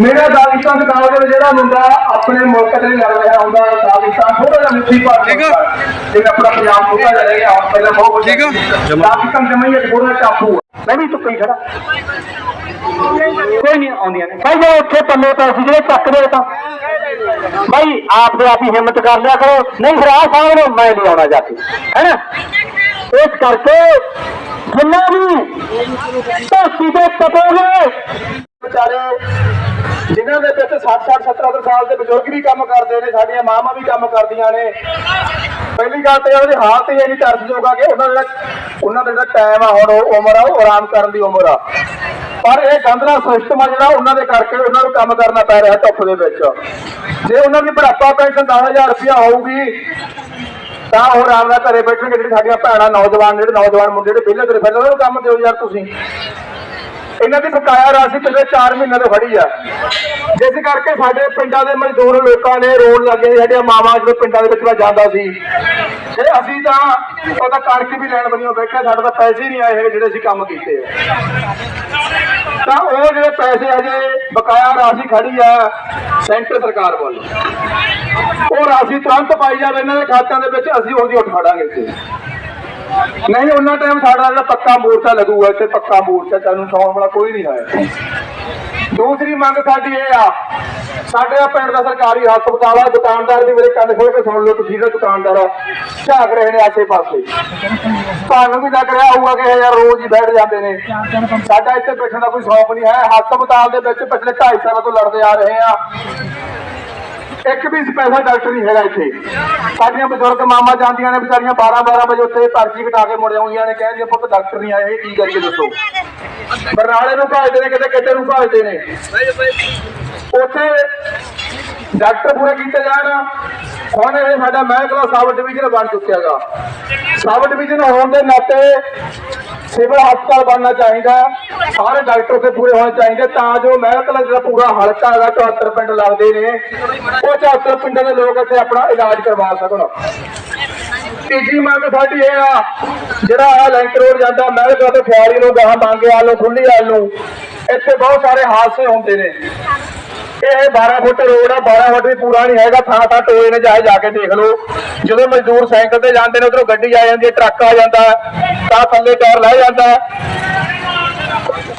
ਮੇਰਾ ਦਾਗਿਸਤਾਨ ਦੇ ਦੇ ਜਿਹੜਾ ਮੁੰਡਾ ਆਪਣੇ ਮੁਲਕ ਦੇ ਲੜ ਰਿਹਾ ਹੁੰਦਾ ਦਾਗਿਸਤਾਨ ਥੋੜਾ ਜਿਹਾ ਮਿੱਠੀ ਪਾ ਠੀਕ ਆ। ਜਿਵੇਂ ਆਪਣਾ ਪੰਜਾਬ ਛੋਟਾ ਜਿਹਾ ਰਹਿ ਗਿਆ ਪਹਿਲਾਂ ਬਹੁਤ ਠੀਕ ਆ। ਦਾਗਿਸਤਾਨ ਜਮਈ ਇੱਕ ਥੋੜਾ ਆ ਮੈਂ ਵੀ ਚੁੱਪ ਹੀ ਖੜਾ ਕੋਈ ਨਹੀਂ ਆਉਂਦੀਆਂ ਨੇ। ਭਾਈ ਜੇ ਉੱਥੇ ਪੱਲੇ ਪੈ ਸੀ, ਜਿਹੜੇ ਚੱਕਦੇ ਤਾਂ। ਭਾਈ ਆਪ ਦੇ ਆਪ ਹੀ ਹਿੰਮਤ ਕਰ ਲਿਆ ਕਰੋ। ਨਹੀਂ, ਫਿਰ ਆਹ ਸਾਹਮਣੇ ਮੈਂ ਨਹੀਂ ਆਉਣਾ ਜਾ ਕੇ। ਹੈਨਾ? ਇਸ ਕਰਕੇ ਜਿੰਨਾ ਵੀ ਧਰਤੀ ਦੇ ਤਪੋਗੇ ਵਿਚਾਰੇ, ਜਿਨ੍ਹਾਂ ਦੇ ਵਿੱਚ 60 60 70 ਸਾਲ ਦੇ ਬਜ਼ੁਰਗ ਵੀ ਕੰਮ ਕਰਦੇ ਨੇ, ਸਾਡੀਆਂ ਮਾਵਾਂ ਵੀ ਕੰਮ ਕਰਦੀਆਂ ਨੇ। ਪਹਿਲੀ ਗੱਲ ਤੇ ਉਹਦੀ ਹਾਲਤ ਹੀ ਨਹੀਂ ਤਰਸਯੋਗ ਆ ਕਿ ਉਹਨਾਂ ਦਾ ਉਹਨਾਂ ਦਾ ਜਿਹੜਾ ਟਾਈਮ ਆ, ਹੁਣ ਉਹ ਉਮਰ ਆ, ਉਹ ਆਰਾਮ ਕਰਨ ਦੀ ਉਮਰ ਆ। ਪਰ ਇਹ ਗੰਦਲਾ ਸਿਸਟਮ ਆ ਜਿਹੜਾ, ਉਹਨਾਂ ਦੇ ਕਰਕੇ ਉਹਨਾਂ ਨੂੰ ਕੰਮ ਕਰਨਾ ਪੈ ਰਿਹਾ ਧੁੱਪ ਦੇ ਵਿੱਚ। ਜੇ ਉਹਨਾਂ ਦੀ ਬੁਢਾਪਾ ਪੈਨਸ਼ਨ 10000 ਰੁਪਇਆ ਹੋਊਗੀ, ਤਾਂ ਉਹ ਆਰਾਮ ਨਾਲ ਘਰੇ ਬੈਠਣਗੇ ਜਿਹੜੇ ਸਾਡੀਆਂ ਭੈਣਾਂ, ਨੌਜਵਾਨ ਜਿਹੜੇ ਨੌਜਵਾਨ ਮੁੰਡੇ ਜਿਹੜੇ ਵਿਹਲੇ ਤੁਰੇ ਫਿਰਦੇ, ਉਹਨਾਂ ਨੂੰ ਕੰਮ ਦਿਓ ਯਾਰ ਤੁਸੀਂ। ਇਹਨਾਂ ਦੀ ਬਕਾਇਆ ਰਾਸ਼ੀ ਪਿਛਲੇ 4 ਮਹੀਨਿਆਂ ਤੋਂ ਫੜੀ ਆ। ਜਿਸ ਕਰਕੇ ਸਾਡੇ ਪਿੰਡਾਂ ਦੇ ਮਜ਼ਦੂਰ ਲੋਕਾਂ ਨੇ ਰੋਣ ਲੱਗੇ ਸਾਡੀਆਂ ਮਾਵਾਂ ਜਦੋਂ ਪਿੰਡਾਂ ਦੇ ਵਿੱਚ ਮੈਂ ਜਾਂਦਾ ਸੀ, ਤੇ ਅਸੀਂ ਤਾਂ ਉਹਦਾ ਕਰਕੇ ਵੀ ਲੈਣ ਬਣੀਓ ਬੈਠੇ, ਸਾਡੇ ਤਾਂ ਪੈਸੇ ਨਹੀਂ ਆਏ ਹੈਗੇ ਜਿਹੜੇ ਅਸੀਂ ਕੰਮ ਕੀਤੇ ਆ। ਤਾਂ ਉਹ ਜਿਹੜੇ ਪੈਸੇ ਹਜੇ ਬਕਾਇਆ ਰਾਸ਼ੀ ਖੜੀ ਆ ਸੈਂਟਰ ਸਰਕਾਰ ਵੱਲੋਂ। ਉਹ ਰਾਸ਼ੀ ਤੁਰੰਤ ਪਾਈ ਜਾਵੇ, ਇਹਨਾਂ ਦੇ ਖਾਤਿਆਂ ਦੇ ਵਿੱਚ ਅਸੀਂ ਉਹਦੀ ਉੱਠ ਖੜਾਂਗੇ ਇੱਥੇ। ਨਹੀਂ, ਉਹਨਾਂ ਟਾਈਮ ਸਾਡਾ ਜਿਹੜਾ ਪੱਕਾ ਮੋਰਚਾ ਲੱਗੂਗਾ, ਇੱਥੇ ਪੱਕਾ ਮੋਰਚਾ ਤੁਹਾਨੂੰ ਸੌਣ ਵਾਲਾ ਕੋਈ ਨਹੀਂ ਆਇਆ ਦੂਸਰੀ ਮੰਗ ਸਾਡੀ ਇਹ ਆ ਸਾਡੇ ਆ ਪਿੰਡ ਦਾ ਸਰਕਾਰੀ ਹਸਪਤਾਲ ਆ, ਦੁਕਾਨਦਾਰ ਵੀ ਮੇਰੇ ਕੰਨ ਖੋਲ ਕੇ ਸੁਣ ਲਓ, ਤੁਸੀਂ ਜਿਹੜਾ ਦੁਕਾਨਦਾਰ ਆ। ਝਾਕ ਰਹੇ ਨੇ ਆਸੇ ਪਾਸੇ। ਤੁਹਾਨੂੰ ਵੀ ਲੱਗ ਰਿਹਾ ਹੋਊਗਾ ਕਿ ਯਾਰ ਰੋਜ਼ ਹੀ ਬੈਠ ਜਾਂਦੇ ਨੇ। ਸਾਡਾ ਇੱਥੇ ਬੈਠਣ ਦਾ ਕੋਈ ਸ਼ੌਕ ਨਹੀਂ ਹੈ। ਹਸਪਤਾਲ ਦੇ ਵਿੱਚ ਪਿਛਲੇ 2.5 ਸਾਲਾਂ ਤੋਂ ਲੜਦੇ ਆ ਰਹੇ ਆ। ਇੱਕ ਵੀ ਸਪੈਸ਼ਲ ਡਾਕਟਰ ਨਹੀਂ ਹੈਗਾ ਇੱਥੇ। ਸਾਡੀਆਂ ਬਜ਼ੁਰਗ ਮਾਮਾ ਜਾਂਦੀਆਂ ਨੇ, ਵਿਚਾਰੀਆਂ 12 12 ਵਜੇ ਉੱਥੇ ਪਰਚੀ ਕਟਾ ਕੇ ਮੁੜ ਆਉਂਦੀਆਂ ਨੇ। ਕਹਿੰਦੀਆਂ ਪੁੱਤ ਡਾਕਟਰ ਨਹੀਂ ਆਏ, ਇਹ ਕੀ ਕਰਕੇ ਦੱਸੋ? ਬਰਨਾਲੇ ਨੂੰ ਭਾਜਦੇ ਨੇ, ਕਿਤੇ ਕਿਤੇ ਨੂੰ ਭਾਜਦੇ ਨੇ। ਉੱਥੇ ਡਾਕਟਰ ਪੂਰੇ ਕੀਤੇ ਜਾਣ। ਹੁਣ ਇਹ ਸਾਡਾ ਮਹਿਕਮਾ ਸਬ ਡਿਵੀਜ਼ਨ ਬਣ ਚੁੱਕਿਆਗਾ। ਸਬ ਡਿਵੀਜ਼ਨ ਹੋਣ ਦੇ ਨਾਤੇ ਸਿਵਲ ਹਸਪਤਾਲ ਬਣਨਾ ਚਾਹੀਦਾ ਸਾਰੇ ਡਾਕਟਰ ਉੱਥੇ ਪੂਰੇ ਹੋਣੇ ਚਾਹੀਦੇ ਤਾਂ ਜੋ ਮਹਿਕਮਾ ਜਿਹੜਾ ਪੂਰਾ ਹਲਕਾ ਹੈਗਾ 74 ਪਿੰਡ ਲੱਗਦੇ ਨੇ। ਉਹ 74 ਪਿੰਡਾਂ ਦੇ ਲੋਕ ਇੱਥੇ ਆਪਣਾ ਇਲਾਜ ਕਰਵਾ ਸਕਣ। ਤੀਜੀ ਮੰਗ ਸਾਡੀ ਇਹ ਆ, ਜਿਹੜਾ ਆ ਲਿੰਕ ਰੋਡ ਜਾਂਦਾ, ਮਹਿਕਮਾ ਤੋਂ ਖਿਆਲੀ ਨੂੰ ਗਾਹਾਂ ਬਾਂਗੇ ਵਾਲ ਖੁੱਲੀ ਵਾਲ ਨੂੰ। ਇੱਥੇ ਬਹੁਤ ਸਾਰੇ ਹਾਦਸੇ ਹੁੰਦੇ ਨੇ। ਇਹ 12 ਫੁੱਟ ਰੋਡ ਆ 12 ਫੁੱਟ ਵੀ ਪੂਰਾ ਨਹੀਂ ਹੈਗਾ, ਥਾਂ ਥਾਂ ਟੋਏ ਨੇ ਚਾਹੇ ਜਾ ਕੇ ਦੇਖ ਲਓ। ਜਦੋਂ ਮਜ਼ਦੂਰ ਸਾਈਕਲ ਤੇ ਜਾਂਦੇ ਨੇ, ਉਧਰੋਂ ਗੱਡੀ ਆ ਜਾਂਦੀ ਹੈ, ਟਰੱਕ ਆ ਜਾਂਦਾ ਤਾਂ ਥੱਲੇ ਟਾਇਰ ਲੈ ਜਾਂਦਾ